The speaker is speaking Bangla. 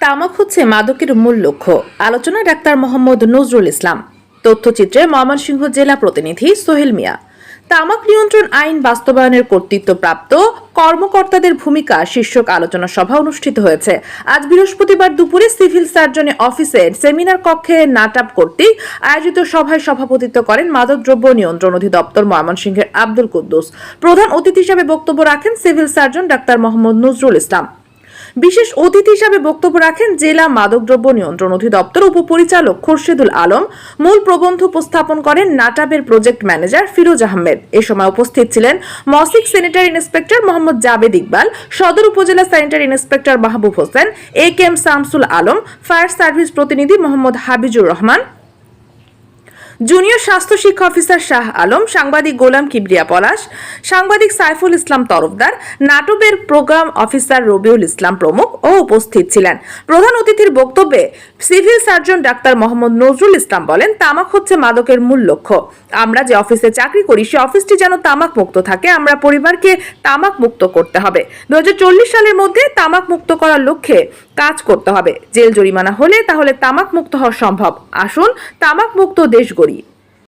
তামাক হচ্ছে মাদকের মূল লক্ষ্য। আলোচনা ডাক্তার মোহাম্মদ নজরুল ইসলাম। তথ্যচিত্রে ময়মনসিংহ জেলা প্রতিনিধি সোহেল মিয়া। তামাক নিয়ন্ত্রণ আইন বাস্তবায়নের কর্তৃত্বপ্রাপ্ত কর্মকর্তাদের ভূমিকা শীর্ষক আলোচনা সভা অনুষ্ঠিত হয়েছে। আজ বৃহস্পতিবার দুপুরে সিভিল সার্জনের অফিসের সেমিনার কক্ষে নাটাপ কর্তৃক আয়োজিত সভায় সভাপতিত্ব করেন মাদকদ্রব্য নিয়ন্ত্রণ অধিদপ্তর ময়মনসিংহের আব্দুল কুদ্দুস। প্রধান অতিথি হিসাবে বক্তব্য রাখেন civil surgeon doctor Mohammad Nazrul Islam. বিশেষ অতিথি হিসাবে বক্তব্য রাখেন জেলা মাদকদ্রব্য নিয়ন্ত্রণ অধিদপ্তর উপপরিচালক খোরশেদুল আলম। মূল প্রবন্ধ উপস্থাপন করেন নাটাবের প্রজেক্ট ম্যানেজার ফিরোজ আহমেদ। এ সময় উপস্থিত ছিলেন মসিক স্যানিটারি ইন্সপেক্টর মোহাম্মদ জাবেদ ইকবাল, সদর উপজেলা sanitary inspector Mahbub Hossain, A K M Shamsul Alam, fire service প্রতিনিধি মোহাম্মদ হাবিজুর রহমান জুনিয়র স্বাস্থ্য শিক্ষা অফিসার শাহ আলম, সাংবাদিক গোলাম কিবরিয়া পলাশ, সাংবাদিক সাইফুল ইসলাম তরফদার, নাটকের প্রোগ্রাম অফিসার রবিউল ইসলাম প্রমুখ ও উপস্থিত ছিলেন। প্রধান অতিথির বক্তব্যে civil surgeon doctor Mohammad Nazrul Islam বলেন, তামাক হচ্ছে মাদকের মূল লক্ষ্য। আমরা যে অফিসে চাকরি করি, সে অফিসটি যেন তামাক মুক্ত থাকে, আমরা পরিবারকে তামাক মুক্ত করতে হবে। দুই হাজার চল্লিশ সালের মধ্যে তামাক মুক্ত করার লক্ষ্যে কাজ করতে হবে। জেল জরিমানা হলে তাহলে তামাক মুক্ত হওয়া সম্ভব। আসুন তামাক মুক্ত দেশ গড়ি। করি